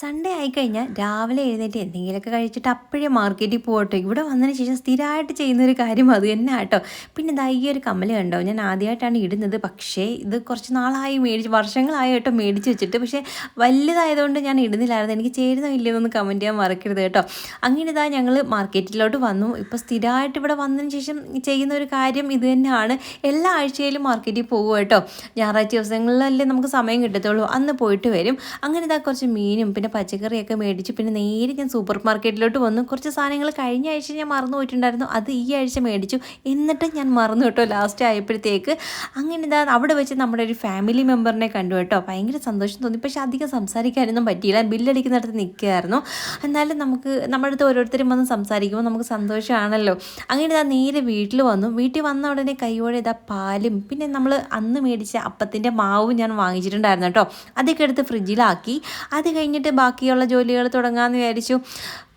Sunday ആയിക്കഴിഞ്ഞാൽ രാവിലെ എഴുന്നേറ്റ് എന്തെങ്കിലുമൊക്കെ കഴിച്ചിട്ട് അപ്പോഴേ മാർക്കറ്റിൽ പോകട്ടോ. ഇവിടെ വന്നതിന് ശേഷം സ്ഥിരമായിട്ട് ചെയ്യുന്നൊരു കാര്യം അത് തന്നെ ആട്ടോ. പിന്നെ ഇതാ ഈ ഒരു കമ്മൽ കണ്ടോ? ഞാൻ ആദ്യമായിട്ടാണ് ഇടുന്നത്. പക്ഷേ ഇത് കുറച്ച് നാളായി മേടിച്ച് വർഷങ്ങളായി കേട്ടോ മേടിച്ച് വെച്ചിട്ട്. പക്ഷേ വലുതായതുകൊണ്ട് ഞാൻ ഇടുന്നില്ലായിരുന്നു. എനിക്ക് ചേരുന്ന ഇല്ലെന്നൊന്ന് കമന്റ് ചെയ്യാൻ മറക്കരുത് കേട്ടോ. അങ്ങനെ ഇതാ ഞങ്ങൾ മാർക്കറ്റിലോട്ട് വന്നു. ഇപ്പോൾ സ്ഥിരമായിട്ട് ഇവിടെ വന്നതിന് ശേഷം ചെയ്യുന്ന ഒരു കാര്യം ഇത് തന്നെയാണ്. എല്ലാ ആഴ്ചയിലും മാർക്കറ്റിൽ പോകും കേട്ടോ. ഞായറാഴ്ച ദിവസങ്ങളിലല്ലേ നമുക്ക് സമയം കിട്ടത്തുള്ളൂ. അന്ന് പോയിട്ട് വരും. അങ്ങനെ ഇതാ കുറച്ച് മീനും പിന്നെ പച്ചക്കറിയൊക്കെ മേടിച്ചു പിന്നെ നേരെ ഞാൻ സൂപ്പർ മാർക്കറ്റിലോട്ട് വന്നു. കുറച്ച് സാധനങ്ങൾ കഴിഞ്ഞ ആഴ്ച ഞാൻ മറന്നു പോയിട്ടുണ്ടായിരുന്നു. അത് ഈ ആഴ്ച മേടിച്ചു. എന്നിട്ട് ഞാൻ മറന്നു കേട്ടോ ലാസ്റ്റ് ആയപ്പോഴത്തേക്ക്. അങ്ങനെ ഇതാ അവിടെ വെച്ച് നമ്മുടെ ഒരു ഫാമിലി മെമ്പറിനെ കണ്ടു കേട്ടോ. ഭയങ്കര സന്തോഷം തോന്നി. പക്ഷേ അധികം സംസാരിക്കാനൊന്നും പറ്റിയില്ല. ബില്ലടിക്കുന്നിടത്ത് നിൽക്കുകയായിരുന്നു. എന്നാലും നമുക്ക് നമ്മുടെ അടുത്ത് ഓരോരുത്തരും വന്ന് സംസാരിക്കുമ്പോൾ നമുക്ക് സന്തോഷമാണല്ലോ. അങ്ങനെ ഇതാ നേരെ വീട്ടിൽ വന്നു. വീട്ടിൽ വന്ന ഉടനെ കൈയോടെ ഇതാ പാലും പിന്നെ നമ്മൾ അന്ന് മേടിച്ച അപ്പത്തിന്റെ മാവും ഞാൻ വാങ്ങിച്ചിട്ടുണ്ടായിരുന്നു കേട്ടോ. അതൊക്കെ എടുത്ത് ഫ്രിഡ്ജിലാക്കി അത് കഴിഞ്ഞിട്ട് ബാക്കിയുള്ള ജോലികൾ തുടങ്ങാമെന്ന് വിചാരിച്ചു.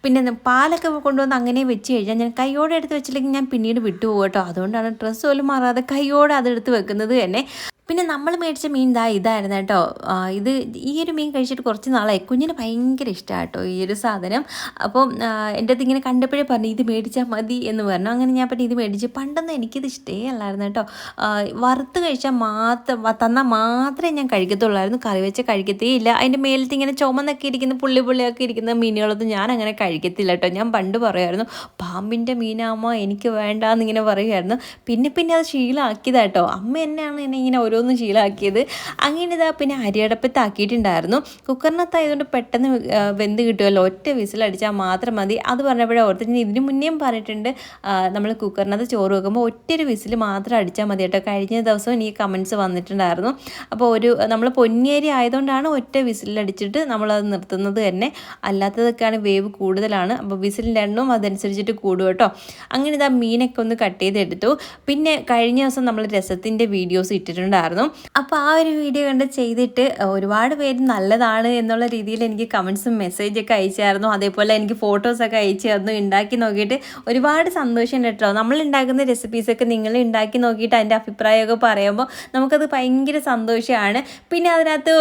പിന്നെ പാലൊക്കെ കൊണ്ടുവന്ന് അങ്ങനെ വെച്ച് കഴിഞ്ഞാൽ ഞാൻ കൈയോടെ എടുത്ത് വെച്ചില്ലെങ്കിൽ ഞാൻ പിന്നീട് വിട്ടുപോകും കേട്ടോ. അതുകൊണ്ടാണ് ഡ്രസ്സ് പോലും മാറാതെ കൈയോടെ അതെടുത്ത് വെക്കുന്നത് തന്നെ. പിന്നെ നമ്മൾ മേടിച്ച മീൻ ദാ ഇതായിരുന്നു കേട്ടോ. ഇത് ഈ ഒരു മീൻ കഴിച്ചിട്ട് കുറച്ച് നാളായി. കുഞ്ഞിന് ഭയങ്കര ഇഷ്ടമാണ് കേട്ടോ ഈ ഒരു സാധനം. അപ്പോൾ എന്റെ അത് ഇങ്ങനെ കണ്ടപ്പോഴേ പറഞ്ഞു ഇത് മേടിച്ചാൽ മതി എന്ന് പറഞ്ഞു. അങ്ങനെ ഞാൻ പറ്റി ഇത് മേടിച്ച് പണ്ടൊന്നും എനിക്കിത് ഇഷ്ടേ അല്ലായിരുന്നു കേട്ടോ. വറുത്ത് കഴിച്ചാൽ മാത്രം തന്നാൽ മാത്രമേ ഞാൻ കഴിക്കത്തുള്ളായിരുന്നു. കറി വെച്ച് കഴിക്കത്തേ ഇല്ല. അതിന്റെ മേലത്ത് ഇങ്ങനെ ചുമന്നൊക്കെ ഇരിക്കുന്ന പുള്ളി പുള്ളിയൊക്കെ ഇരിക്കുന്ന മീനുകളൊന്നും ഞാൻ അങ്ങനെ കഴിക്കത്തില്ല കേട്ടോ. ഞാൻ പണ്ട് പറയുമായിരുന്നു പാമ്പിന്റെ മീനാമോ എനിക്ക് വേണ്ട ഇങ്ങനെ പറയുമായിരുന്നു. പിന്നെ പിന്നെ അത് ശീലമാക്കിയതാട്ടോ അമ്മ എന്നെയാണ് എന്നെ ഇങ്ങനെ ഓരോന്നും ശീലമാക്കിയത്. അങ്ങനെ ഇതാ പിന്നെ അരിയടപ്പത്താക്കിയിട്ടുണ്ടായിരുന്നു കുക്കറിനകത്തായതുകൊണ്ട് പെട്ടെന്ന് വെന്ത് കിട്ടുമല്ലോ ഒറ്റ വിസിലടിച്ചാൽ മാത്രം മതി. അത് പറഞ്ഞപ്പോഴേ ഓർത്ത് ഞാൻ ഇതിന് മുന്നേയും പറഞ്ഞിട്ടുണ്ട്. നമ്മൾ കുക്കറിനകത്ത് ചോറ് വെക്കുമ്പോൾ ഒറ്റൊരു വിസിൽ മാത്രം അടിച്ചാൽ മതി കേട്ടോ. കഴിഞ്ഞ ദിവസം എനിക്ക് കമൻസ് വന്നിട്ടുണ്ടായിരുന്നു. അപ്പോൾ ഒരു നമ്മൾ പൊന്നിയേരി ആയതുകൊണ്ടാണ് ഒറ്റ വിസിലടിച്ചിട്ട് നമ്മളത് നിർത്തുന്നത് തന്നെ. അല്ലാത്തതൊക്കെയാണ് വേവ് കൂടുതലാണ്. അപ്പോൾ വിസിലിന്റെ എണ്ണവും അതനുസരിച്ചിട്ട് കൂടും കേട്ടോ. അങ്ങനെ ഇതാ മീനൊക്കെ ഒന്ന് കട്ട് ചെയ്തെടുത്തു. പിന്നെ കഴിഞ്ഞ ദിവസം നമ്മൾ രസത്തിന്റെ വീഡിയോസ് ഇട്ടിട്ടുണ്ടായിരുന്നു. അപ്പോൾ ആ ഒരു വീഡിയോ കണ്ട് ചെയ്തിട്ട് ഒരുപാട് പേര് നല്ലതാണ് എന്നുള്ള രീതിയിൽ എനിക്ക് കമൻസും മെസ്സേജൊക്കെ അയച്ചായിരുന്നു. അതേപോലെ എനിക്ക് ഫോട്ടോസൊക്കെ അയച്ചു തന്നു ഉണ്ടാക്കി നോക്കിയിട്ട് ഒരുപാട് സന്തോഷം കേട്ടോ. നമ്മൾ ഉണ്ടാക്കുന്ന റെസിപ്പീസൊക്കെ നിങ്ങൾ ഉണ്ടാക്കി നോക്കിയിട്ട് അതിന്റെ അഭിപ്രായമൊക്കെ പറയുമ്പോൾ നമുക്കത് ഭയങ്കര സന്തോഷമാണ്. പിന്നെ അതിനകത്ത്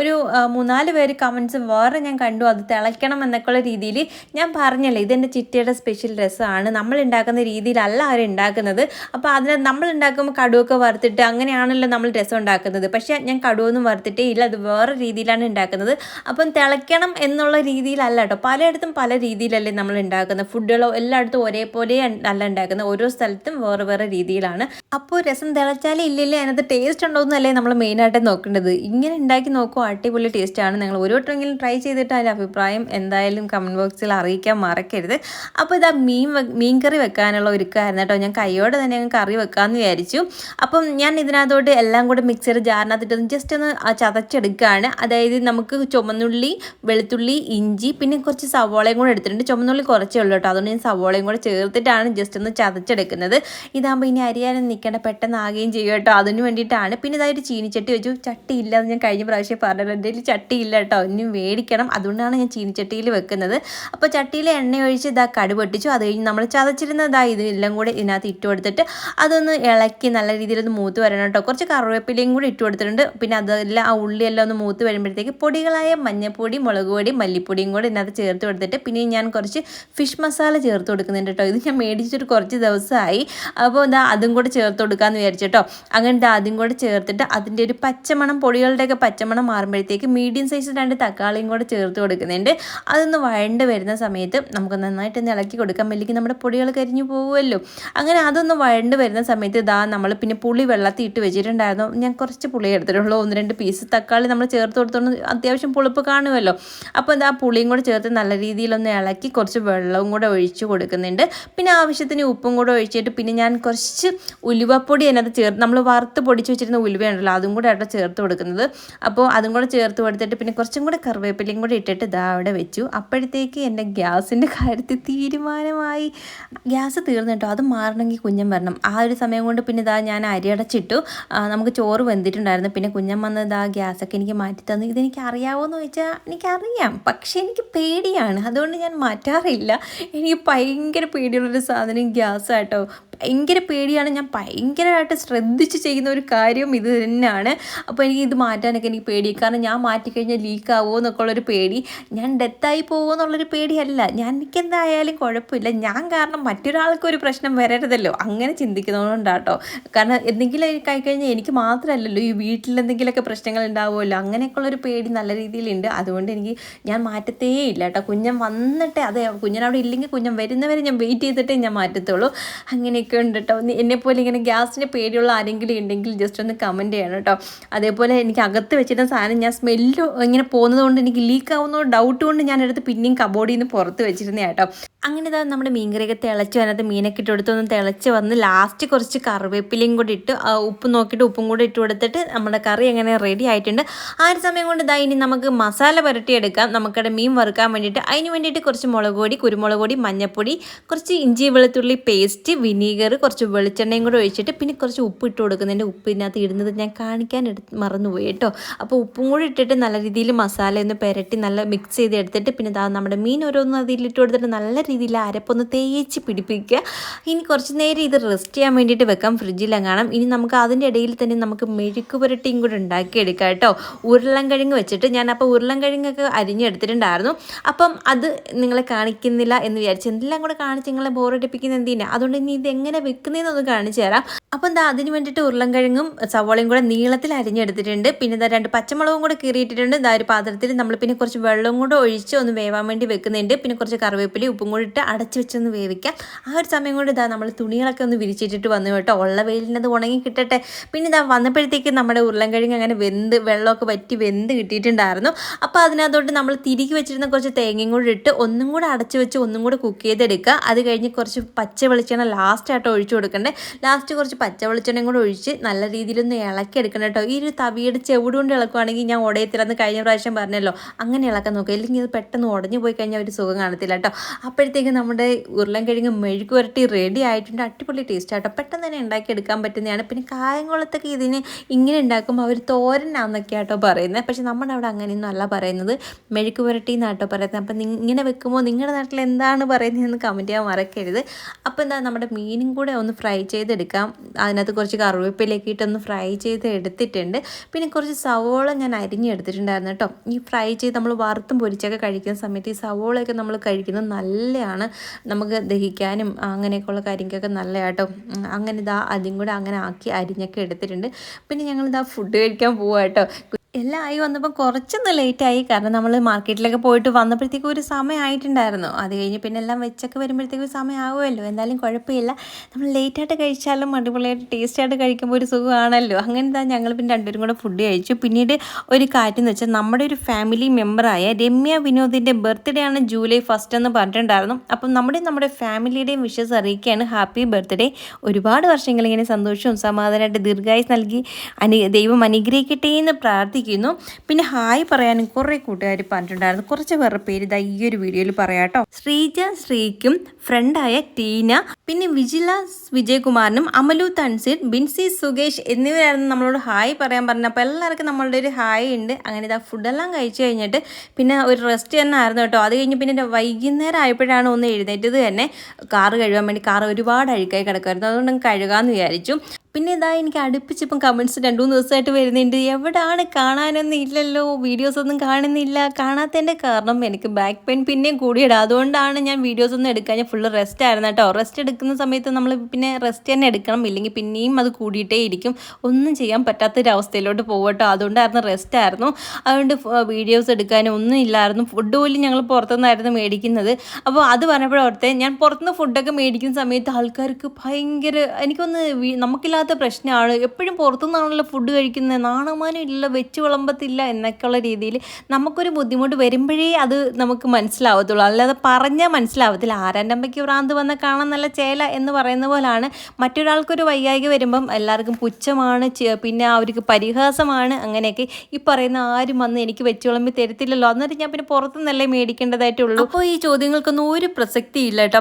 ഒരു മൂന്നാൽ പേര് കമൻസ് വേറെ ഞാൻ കണ്ടു. അത് തിളയ്ക്കണം എന്നൊക്കെയുള്ള രീതിയിൽ ഞാൻ പറഞ്ഞല്ലോ ഇതെന്റെ ചിറ്റയുടെ സ്പെഷ്യൽ രസമാണ് നമ്മൾ ഉണ്ടാക്കുന്ന രീതിയിലല്ല അവർ ഉണ്ടാക്കുന്നത്. അപ്പോൾ അതിനകത്ത് നമ്മൾ ഉണ്ടാക്കുമ്പോൾ കടുവൊക്കെ വറുത്തിട്ട് അങ്ങനെയാണല്ലോ നമ്മൾ രസം ഉണ്ടാക്കുന്നത്. പക്ഷേ ഞാൻ കടുവൊന്നും വറുത്തിട്ടേ ഇല്ല. അത് വേറെ രീതിയിലാണ് ഉണ്ടാക്കുന്നത്. അപ്പം തിളയ്ക്കണം എന്നുള്ള രീതിയിലല്ല കേട്ടോ. പലയിടത്തും പല രീതിയിലല്ലേ നമ്മൾ ഉണ്ടാക്കുന്നത്. ഫുഡുകളോ എല്ലായിടത്തും ഒരേപോലെ അല്ല ഉണ്ടാക്കുന്നത്. ഓരോ സ്ഥലത്തും വേറെ വേറെ രീതിയിലാണ്. അപ്പോൾ രസം തിളച്ചാലേ ഇല്ലല്ലേ? അതിനകത്ത് ടേസ്റ്റ് ഉണ്ടോ എന്നല്ലേ നമ്മൾ മെയിനായിട്ട് നോക്കേണ്ടത്. ഇങ്ങനെ ഉണ്ടാക്കി നോക്കുമോ അടിപൊളി ടേസ്റ്റാണ് നിങ്ങൾ ഓരോ ട്രെങ്കിലും ട്രൈ ചെയ്തിട്ട് അതിന്റെ അഭിപ്രായം എന്തായാലും കമന്റ് ബോക്സിൽ അറിയിക്കാൻ മറക്കരുത്. അപ്പോൾ ഇതാ മീൻ മീൻ കറി വെക്കാനുള്ള ഒരുക്കായിരുന്നു കേട്ടോ. ഞാൻ കൈയോടെ തന്നെ കറി വെക്കാമെന്ന് വിചാരിച്ചു. അപ്പം ഞാൻ ഇതിനകത്തോട്ട് എല്ലാം കൂടെ മിക്സർ ജാറിനകത്തിട്ട് ജസ്റ്റ് ഒന്ന് ചതച്ചെടുക്കുകയാണ് അതായത് നമുക്ക് ചുമന്നുള്ളി വെളുത്തുള്ളി ഇഞ്ചി പിന്നെ കുറച്ച് സവോളയും കൂടെ എടുത്തിട്ടുണ്ട്. ചുമന്നുള്ളി കുറച്ചേ ഉള്ളൂ കേട്ടോ. അതുകൊണ്ട് ഞാൻ സവോളയും കൂടെ ചേർത്തിട്ടാണ് ജസ്റ്റ് ഒന്ന് ചതച്ചെടുക്കുന്നത്. ഇതാകുമ്പോൾ ഇനി അരിയാനും നിൽക്കേണ്ട പെട്ടെന്ന് ആകുകയും ചെയ്യും കേട്ടോ. അതിന് വേണ്ടിയിട്ടാണ്. പിന്നെ ഇതായിട്ട് ചീനിച്ചട്ടി വെച്ചു. ചട്ടി ഇല്ല എന്ന് ഞാൻ കഴിഞ്ഞ പ്രാവശ്യം പറഞ്ഞത് കയ്യിൽ ചട്ടി ഇല്ല കേട്ടോ. ഇനി മേടിക്കണം. അതുകൊണ്ടാണ് ഞാൻ ചീനിച്ചട്ടിയിൽ വെക്കുന്നത്. അപ്പോൾ ചട്ടിയിൽ എണ്ണ ഒഴിച്ച് ഇതാ കടു പൊട്ടിച്ചു. അത് കഴിഞ്ഞ് നമ്മൾ ചതച്ചിരുന്നതാ ഇത് എല്ലാം കൂടെ ഇതിനകത്ത് ഇട്ട് കൊടുത്തിട്ട് അതൊന്ന് ഇളക്കി നല്ല രീതിയിൽ ഒന്ന് മൂത്ത് വരണം കേട്ടോ. കുറച്ച് കറിവേപ്പിലയും കൂടി ഇട്ട് കൊടുത്തിട്ടുണ്ട്. പിന്നെ അതെല്ലാം ആ ഉള്ളിയെല്ലാം ഒന്ന് മൂത്ത് വരുമ്പോഴത്തേക്ക് പൊടികളായ മഞ്ഞപ്പൊടി മുളക് പൊടി മല്ലിപ്പൊടിയും കൂടി ഇതിനകത്ത് ചേർത്ത് കൊടുത്തിട്ട് പിന്നെ ഞാൻ കുറച്ച് ഫിഷ് മസാല ചേർത്ത് കൊടുക്കുന്നുണ്ട് കേട്ടോ. ഇത് ഞാൻ മേടിച്ചിട്ട് കുറച്ച് ദിവസമായി. അപ്പോൾ ഇതാ അതും കൂടെ ചേർത്ത് കൊടുക്കാമെന്ന് വിചാരിച്ചു കേട്ടോ. അങ്ങനെ ഇതാ അതും കൂടെ ചേർത്തിട്ട് അതിന്റെ ഒരു പച്ചമണം പൊടികളുടെയൊക്കെ പച്ചമണം മാറുമ്പോഴത്തേക്ക് മീഡിയം സൈസ് രണ്ട് തക്കാളിയും കൂടെ ചേർത്ത് കൊടുക്കുന്നുണ്ട്. അതൊന്ന് വഴണ്ട് വരുന്ന സമയത്ത് നമുക്ക് നന്നായിട്ട് ഒന്ന് ഇളക്കി കൊടുക്കാൻ അല്ലെങ്കിൽ നമ്മുടെ പൊടികൾ കരിഞ്ഞു പോകുമല്ലോ അങ്ങനെ അതൊന്ന് വഴണ്ട് വരുന്ന സമയത്ത് ഇതാ നമ്മൾ പിന്നെ പുളി വെള്ളത്തിൽ ഇട്ട് വെച്ചിട്ടുണ്ടായിരുന്നു. ഞാൻ കുറച്ച് പുളി എടുത്തിട്ടുള്ളൂ. ഒന്ന് രണ്ട് പീസ് തക്കാളി നമ്മൾ ചേർത്ത് കൊടുത്തോണ്ട് അത്യാവശ്യം പുളിപ്പ് കാണുമല്ലോ. അപ്പോൾ എന്താ പുളിയും കൂടെ ചേർത്ത് നല്ല രീതിയിലൊന്ന് ഇളക്കി കുറച്ച് വെള്ളവും കൂടെ ഒഴിച്ച് കൊടുക്കുന്നുണ്ട്. പിന്നെ ആവശ്യത്തിന് ഉപ്പും കൂടെ ഒഴിച്ചിട്ട് പിന്നെ ഞാൻ കുറച്ച് ഉലുവപ്പൊടി അതിനകത്ത് ചേർത്ത് നമ്മൾ വറുത്ത് പൊടിച്ച് വെച്ചിരുന്ന ഉലുവയുണ്ടല്ലോ അതും കൂടെ ആട്ടോ ചേർത്ത് കൊടുക്കുന്നത്. അപ്പോൾ അതും കൂടെ ചേർത്ത് കൊടുത്തിട്ട് പിന്നെ കുറച്ചും കൂടെ കറിവേപ്പിലയും കൂടെ ഇട്ടിട്ട് ഇതാ അവിടെ വെച്ചു. അപ്പോഴത്തേക്ക് എന്റെ ഗ്യാസിന്റെ കാര്യത്തിൽ തീരുമാനമായി. ഗ്യാസ് തീർന്നിട്ടോ? അത് മാറണമെങ്കിൽ കുഞ്ഞൻ വരണം. ആ ഒരു സമയം കൊണ്ട് പിന്നെ ഇതാ ഞാൻ അരി അടച്ചിട്ടു. നമുക്ക് ചോറ് വെന്തിട്ടുണ്ടായിരുന്നു. പിന്നെ കുഞ്ഞൻ വന്നത് ആ ഗ്യാസൊക്കെ എനിക്ക് മാറ്റി തന്നു. ഇതെനിക്ക് അറിയാവോന്ന് ചോദിച്ചാൽ എനിക്കറിയാം. പക്ഷേ എനിക്ക് പേടിയാണ്. അതുകൊണ്ട് ഞാൻ മാറ്റാറില്ല. എനിക്ക് ഭയങ്കര പേടിയുള്ളൊരു സാധനം ഗ്യാസ് ആട്ടോ ഭയങ്കര പേടിയാണ്. ഞാൻ ഭയങ്കരമായിട്ട് ശ്രദ്ധിച്ച് ചെയ്യുന്ന ഒരു കാര്യം ഇത് തന്നെയാണ്. അപ്പോൾ എനിക്ക് ഇത് മാറ്റാനൊക്കെ എനിക്ക് പേടി. കാരണം ഞാൻ മാറ്റിക്കഴിഞ്ഞാൽ ലീക്ക് ആവുമോ എന്നൊക്കെ ഉള്ളൊരു പേടി. ഞാൻ ഡെത്തായി പോകുമോ എന്നുള്ളൊരു പേടിയല്ല. ഞാൻ എനിക്കെന്തായാലും കുഴപ്പമില്ല. ഞാൻ കാരണം മറ്റൊരാൾക്കൊരു പ്രശ്നം വരരുതല്ലോ. അങ്ങനെ ചിന്തിക്കുന്നതുകൊണ്ടാട്ടോ. കാരണം എന്തെങ്കിലും കഴിഞ്ഞാൽ എനിക്ക് മാത്രമല്ലല്ലോ. ഈ വീട്ടിൽ എന്തെങ്കിലുമൊക്കെ പ്രശ്നങ്ങൾ ഉണ്ടാവുമല്ലോ. അങ്ങനെയൊക്കെയുള്ളൊരു പേടി നല്ല രീതിയിലുണ്ട്. അതുകൊണ്ട് എനിക്ക് ഞാൻ മാറ്റത്തേ ഇല്ല കേട്ടോ. കുഞ്ഞൻ വന്നിട്ടേ അതെ കുഞ്ഞൻ അവിടെ ഇല്ലെങ്കിൽ കുഞ്ഞൻ വരുന്നവരെ ഞാൻ വെയിറ്റ് ചെയ്തിട്ടേ ഞാൻ മാറ്റത്തുള്ളൂ. അങ്ങനെയൊക്കെ ഉണ്ട് കേട്ടോ. എന്നെപ്പോലെ ഇങ്ങനെ ഗ്യാസിന് പേടിയുള്ള ആരെങ്കിലും ഉണ്ടെങ്കിൽ ജസ്റ്റ് ഒന്ന് കമന്റ് ചെയ്യണം കേട്ടോ. അതേപോലെ എനിക്ക് അകത്ത് വെച്ചിരുന്ന സാധനം ഞാൻ സ്മെല്ല് ഇങ്ങനെ പോകുന്നത് കൊണ്ട് എനിക്ക് ലീക്ക് ആവുന്ന ഡൗട്ട് കൊണ്ട് ഞാൻ എടുത്ത് പിന്നെയും കബോർഡിൽ നിന്ന് പുറത്ത് വെച്ചിരുന്നേ കേട്ടോ. അങ്ങനെ ഇതാ നമ്മുടെ മീൻകറിയൊക്കെ തിളച്ച് വന്നത് മീനൊക്കെ ഇട്ട് കൊടുത്തൊന്ന് തിളച്ച് വന്ന് ലാസ്റ്റ് കുറച്ച് കറിവേപ്പിലയും കൂടി ഇട്ട് ഉപ്പ് നോക്കിയിട്ട് ഉപ്പും കൂടി ഇട്ട് കൊടുത്തിട്ട് നമ്മുടെ കറി അങ്ങനെ റെഡി ആയിട്ടുണ്ട്. ആ ഒരു സമയം കൊണ്ട് ഇതാ ഇനി നമുക്ക് മസാല പുരട്ടിയെടുക്കാം. നമുക്കവിടെ മീൻ വറുക്കാൻ വേണ്ടിയിട്ട് അതിന് വേണ്ടിയിട്ട് കുറച്ച് മുളക് പൊടി കുരുമുളക് പൊടി മഞ്ഞൾപ്പൊടി കുറച്ച് ഇഞ്ചി വെളുത്തുള്ളി പേസ്റ്റ് വിനീഗർ കുറച്ച് വെളിച്ചെണ്ണയും കൂടി ഒഴിച്ചിട്ട് പിന്നെ കുറച്ച് ഉപ്പ് ഇട്ട് കൊടുക്കുന്നതിന്റെ ഉപ്പ് ഇതിനകത്ത് ഇടുന്നത് ഞാൻ കാണിക്കാൻ എടുത്ത് മറന്നുപോയി കേട്ടോ. അപ്പോൾ ഉപ്പും കൂടി ഇട്ടിട്ട് നല്ല രീതിയിൽ മസാല ഒന്ന് പുരട്ടി നല്ല മിക്സ് ചെയ്ത് എടുത്തിട്ട് പിന്നെ നമ്മുടെ മീൻ ഓരോന്നും അതിലിട്ട് കൊടുത്തിട്ട് നല്ല രീതിയിൽ അരപ്പൊന്ന് തേച്ച് പിടിപ്പിക്കുക. ഇനി കുറച്ച് നേരം ഇത് റെസ്റ്റ് ചെയ്യാൻ വേണ്ടിയിട്ട് വെക്കാം ഫ്രിഡ്ജിലെങ്ങാണം. ഇനി നമുക്ക് അതിന്റെ ഇടയിൽ തന്നെ നമുക്ക് മെഴുക്ക് പുരട്ടിയും കൂടെ ഉണ്ടാക്കിയെടുക്കാം കേട്ടോ. ഉരുളൻകിഴങ്ങ് വെച്ചിട്ട് ഞാൻ അപ്പോൾ ഉരുളൻകിഴങ്ങൊക്കെ അരിഞ്ഞെടുത്തിട്ടുണ്ടായിരുന്നു. അപ്പം അത് നിങ്ങളെ കാണിക്കുന്നില്ല എന്ന് വിചാരിച്ച് എന്തെല്ലാം കൂടെ കാണിച്ച് നിങ്ങളെ ബോറടിപ്പിക്കുന്ന എന്തിനാ? അതുകൊണ്ട് ഇനി ഇത് എങ്ങനെ വെക്കുന്നതെന്നൊന്ന് കാണിച്ചു തരാം. അപ്പം എന്താ അതിന് വേണ്ടിയിട്ട് ഉരുളൻകിഴങ്ങും സവോളയും കൂടെ നീളത്തിൽ അരിഞ്ഞെടുത്തിട്ടുണ്ട്. പിന്നെ ഇതാ രണ്ട് പച്ചമുളകും കൂടെ കീറിയിട്ടിട്ടുണ്ട്. ഇതാ ഒരു പാത്രത്തിൽ നമ്മൾ പിന്നെ കുറച്ച് വെള്ളം കൂടെ ഒഴിച്ച് ഒന്ന് വേവാൻ വേണ്ടി വെക്കുന്നുണ്ട്. പിന്നെ കുറച്ച് കറിവേപ്പിലി ഉപ്പും കൂടി അടച്ചു വെച്ചൊന്ന് വേവിക്കാം. ആ ഒരു സമയം കൊണ്ട് ഇതാ നമ്മൾ തുണികളൊക്കെ ഒന്ന് വിരിച്ചിട്ടിട്ട് വന്നു കേട്ടോ. ഉള്ള വെയിലിനത് ഉണങ്ങി കിട്ടട്ടെ. പിന്നെ ഇതാ വന്നപ്പോഴത്തേക്ക് നമ്മുടെ ഉരുളൻകിഴങ്ങ് അങ്ങനെ വെന്ത് വെള്ളമൊക്കെ വറ്റി വെന്ത് കിട്ടിയിട്ടുണ്ടായിരുന്നു. അപ്പോൾ അതിനകത്തോട്ട് നമ്മൾ തിരികെ വെച്ചിരുന്ന കുറച്ച് തേങ്ങയും കൂടി ഇട്ട് ഒന്നും കൂടെ അടച്ചു വെച്ച് ഒന്നും കൂടെ കുക്ക് ചെയ്തെടുക്കുക. അത് കഴിഞ്ഞ് കുറച്ച് പച്ച വെളിച്ചെണ്ണ ലാസ്റ്റ് ആയിട്ട് ഒഴിച്ചു കൊടുക്കണ്ടേ. ലാസ്റ്റ് കുറച്ച് പച്ച വെളിച്ചെണ്ണയും കൂടെ ഒഴിച്ച് നല്ല രീതിയിലൊന്ന് ഇളക്കി എടുക്കണം കേട്ടോ. ഈ ഒരു തവിയുടെ ചെവിട് കൊണ്ട് ഇളക്കുവാണെങ്കിൽ ഞാൻ ഉടയത്തില്ലെന്ന് കഴിഞ്ഞ പ്രാവശ്യം പറഞ്ഞല്ലോ. അങ്ങനെ ഇളക്കാൻ നോക്കുക ഇല്ലെങ്കിൽ ഇത് പെട്ടെന്ന് ഉടഞ്ഞു പോയി കഴിഞ്ഞാൽ ഒരു സുഖം കാണത്തില്ല കേട്ടോ. അപ്പോഴത്തേക്ക് നമ്മുടെ ഉരുളൻകിഴങ്ങ് മെഴുക്ക് പുരട്ടി റെഡി ആയിട്ടുണ്ട്. അടിപൊളി ടേസ്റ്റ് ആട്ടോ. പെട്ടെന്ന് തന്നെ ഉണ്ടാക്കിയെടുക്കാൻ പറ്റുന്നതാണ്. പിന്നെ കായംകുളത്തൊക്കെ ഇതിന് ഇങ്ങനെ ഉണ്ടാക്കുമ്പോൾ അവർ തോരനാന്നൊക്കെ ആട്ടോ പറയുന്നത്. പക്ഷെ നമ്മുടെ അവിടെ അങ്ങനെയൊന്നും അല്ല പറയുന്നത്. മെഴുക്ക് പുരട്ടി എന്നാട്ടോ പറയുന്നത്. അപ്പം ഇങ്ങനെ വെക്കുമ്പോൾ നിങ്ങളുടെ നാട്ടിൽ എന്താണ് പറയുന്നതെന്ന് കമന്റ് ചെയ്യാൻ മറക്കരുത്. അപ്പോൾ എന്താ നമ്മുടെ മീനും കൂടെ ഒന്ന് ഫ്രൈ ചെയ്തെടുക്കാം. അതിനകത്ത് കുറച്ച് കറിവേപ്പിലേക്ക് ഇട്ടൊന്ന് ഫ്രൈ ചെയ്ത് എടുത്തിട്ടുണ്ട് പിന്നെ കുറച്ച് സവോള ഞാൻ അരിഞ്ഞെടുത്തിട്ടുണ്ടായിരുന്നു കേട്ടോ ഈ ഫ്രൈ ചെയ്ത് നമ്മൾ വറുത്തും പൊരിച്ചൊക്കെ കഴിക്കുന്ന സമയത്ത് ഈ സവോളയൊക്കെ നമ്മൾ കഴിക്കുന്നത് നല്ലതാണ് നമുക്ക് ദഹിക്കാനും അങ്ങനെയൊക്കെയുള്ള കാര്യങ്ങൾക്കൊക്കെ നല്ലതാട്ടോ അങ്ങനെ ഇതാ അതും കൂടെ അങ്ങനെ ആക്കി അരിഞ്ഞൊക്കെ എടുത്തിട്ടുണ്ട്. പിന്നെ ഞങ്ങളിതാ ഫുഡ് കഴിക്കാൻ പോവാ കേട്ടോ. എല്ലാം ആയി വന്നപ്പോൾ കുറച്ചൊന്ന് ലേറ്റായി കാരണം നമ്മൾ മാർക്കറ്റിലൊക്കെ പോയിട്ട് വന്നപ്പോഴത്തേക്കും ഒരു സമയമായിട്ടുണ്ടായിരുന്നു. അത് കഴിഞ്ഞ് പിന്നെ എല്ലാം വെച്ചൊക്കെ വരുമ്പോഴത്തേക്കും സമയമാവുമല്ലോ. എന്തായാലും കുഴപ്പമില്ല. നമ്മൾ ലേറ്റായിട്ട് കഴിച്ചാലും അടിപൊളിയായിട്ട് ടേസ്റ്റായിട്ട് കഴിക്കുമ്പോൾ ഒരു സുഖമാണല്ലോ. അങ്ങനെ തന്നെ ഞങ്ങൾ പിന്നെ രണ്ടുപേരും കൂടെ ഫുഡ് കഴിച്ചു. പിന്നീട് ഒരു കാര്യം എന്ന് വെച്ചാൽ നമ്മുടെ ഒരു ഫാമിലി മെമ്പറായ രമ്യ വിനോദിന്റെ ബർത്ത്ഡേ ആണ് ജൂലൈ ഫസ്റ്റ് എന്ന് പറഞ്ഞിട്ടുണ്ടായിരുന്നു. അപ്പം നമ്മുടെ നമ്മുടെ ഫാമിലിയുടെയും വിഷസ് അറിയിക്കുകയാണ്. ഹാപ്പി ബർത്ത്ഡേ ഒരുപാട് വർഷങ്ങൾ ഇങ്ങനെ സന്തോഷവും സമാധാനമായിട്ട് ദീർഘായുസ് നൽകി. അനു ദൈവം അനുഗ്രഹിക്കട്ടെ എന്ന് പ്രാർത്ഥിക്കുന്നു പിന്നെ ഹായ് പറയാനും കുറേ കൂട്ടുകാർ പറഞ്ഞിട്ടുണ്ടായിരുന്നു. കുറച്ച് പേരുടെ പേര് ഇതാ ഈ ഒരു വീഡിയോയിൽ പറയാം കേട്ടോ. ശ്രീജ ശ്രീക്കും ഫ്രണ്ടായ ടീന പിന്നെ വിജില വിജയകുമാറിനും അമലു തൻസീർ ബിൻസി സുഗേഷ് എന്നിവരായിരുന്നു നമ്മളോട് ഹായ് പറയാൻ പറഞ്ഞത്. അപ്പോൾ എല്ലാവർക്കും നമ്മളുടെ ഒരു ഹായ് ഉണ്ട്. അങ്ങനെ ഇതാ ഫുഡെല്ലാം കഴിച്ചു കഴിഞ്ഞിട്ട് പിന്നെ ഒരു റെസ്റ്റ് തന്നെ ആയിരുന്നു കേട്ടോ. അത് കഴിഞ്ഞ് പിന്നെ വൈകുന്നേരം ആയപ്പോഴാണ് ഒന്ന് എഴുന്നേറ്റത് തന്നെ. കാറ് കഴുകാൻ വേണ്ടി കാർ ഒരുപാട് അഴുക്കായി കിടക്കുമായിരുന്നു അതുകൊണ്ട് കഴുകാമെന്ന് വിചാരിച്ചു. പിന്നെ ഇതാ എനിക്ക് അടുപ്പിച്ചിപ്പം കമൻസ് രണ്ട് മൂന്ന് ദിവസമായിട്ട് വരുന്നുണ്ട്. എവിടാണ്? കാണാനൊന്നും ഇല്ലല്ലോ. വീഡിയോസ് ഒന്നും കാണുന്നില്ല. കാണാത്തതിന്റെ കാരണം എനിക്ക് ബാക്ക് പെയിൻ പിന്നെയും കൂടിയിടാം. അതുകൊണ്ടാണ് ഞാൻ വീഡിയോസ് ഒന്നും എടുക്കാൻ ഞാൻ ഫുള്ള് റെസ്റ്റ് ആയിരുന്നു കേട്ടോ. റെസ്റ്റ് എടുക്കുന്ന സമയത്ത് നമ്മൾ പിന്നെ റെസ്റ്റ് തന്നെ എടുക്കണം. ഇല്ലെങ്കിൽ പിന്നെയും അത് കൂടിയിട്ടേ ഇരിക്കും. ഒന്നും ചെയ്യാൻ പറ്റാത്തൊരവസ്ഥയിലോട്ട് പോകട്ടോ അതുകൊണ്ടായിരുന്നു റെസ്റ്റ് ആയിരുന്നു. അതുകൊണ്ട് വീഡിയോസ് എടുക്കാനും ഒന്നും ഇല്ലായിരുന്നു. ഫുഡ് പോലും ഞങ്ങൾ പുറത്തുനിന്നായിരുന്നു മേടിക്കുന്നത്. അപ്പോൾ അത് പറഞ്ഞപ്പോഴോർത്തെ ഞാൻ പുറത്തുനിന്ന് ഫുഡൊക്കെ മേടിക്കുന്ന സമയത്ത് ആൾക്കാർക്ക് ഭയങ്കര എനിക്കൊന്ന് നമുക്കില്ലാത്ത പ്രശ്നമാണ്. എപ്പോഴും പുറത്തുനിന്നാണല്ലോ ഫുഡ് കഴിക്കുന്നത്. നാണമാനം ഇല്ല വെച്ച് വിളമ്പത്തില്ല എന്നൊക്കെയുള്ള രീതിയിൽ നമുക്കൊരു ബുദ്ധിമുട്ട് വരുമ്പോഴേ അത് നമുക്ക് മനസ്സിലാവത്തുള്ളൂ. അല്ലാതെ പറഞ്ഞാൽ മനസ്സിലാവത്തില്ല. ആരാന്റെ ഭ്രാന്ത് വന്ന കാണാൻ നല്ല ചേല എന്ന് പറയുന്ന പോലാണ്. മറ്റൊരാൾക്കൊരു വയ്യായിക വരുമ്പം എല്ലാവർക്കും പുച്ഛമാണ് പിന്നെ അവർക്ക് പരിഹാസമാണ് അങ്ങനെയൊക്കെ ഈ പറയുന്ന ആരും വന്ന് എനിക്ക് വെച്ച് വിളമ്പി തരത്തില്ലല്ലോ. അന്നേരം ഞാൻ പിന്നെ പുറത്തുനിന്നല്ലേ മേടിക്കേണ്ടതായിട്ടുള്ളൂ. അപ്പോൾ ഈ ചോദ്യങ്ങൾക്കൊന്നും ഒരു പ്രസക്തി ഇല്ല കേട്ടോ